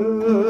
嗯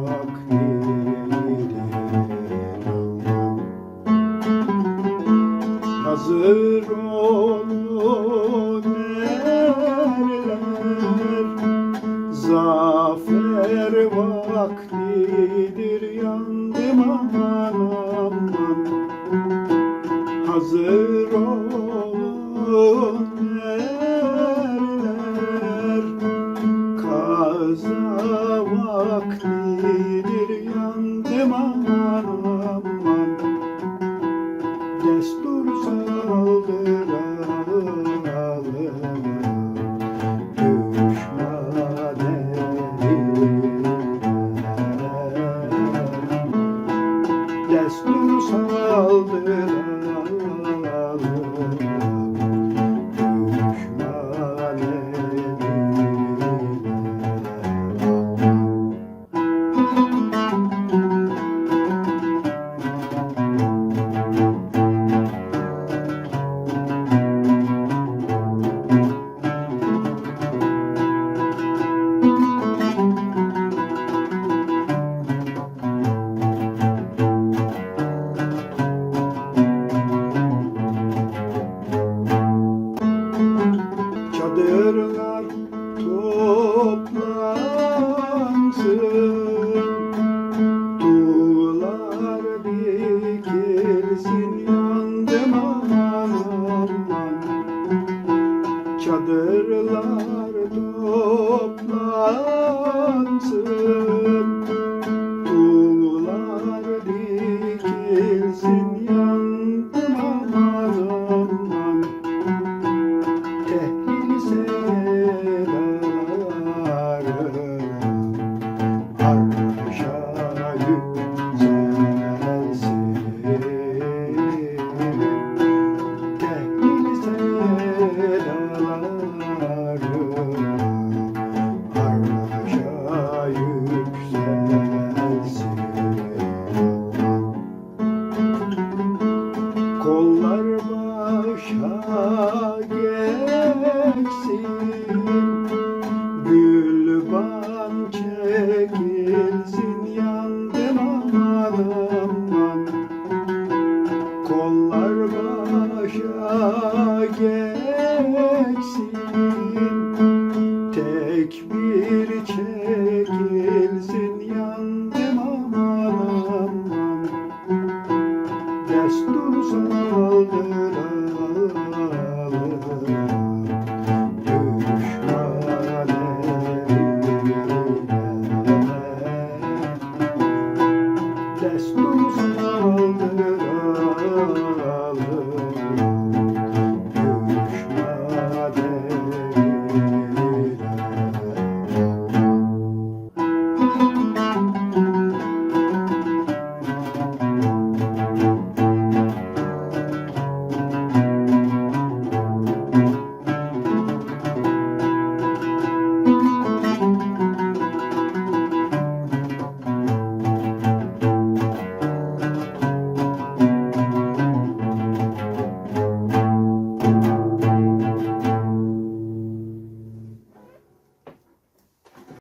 Hazır Allah başa geçsin Gülban çekilsin yandım aman Kollar başa geçsin Tekbir çekilsin yandım aman aman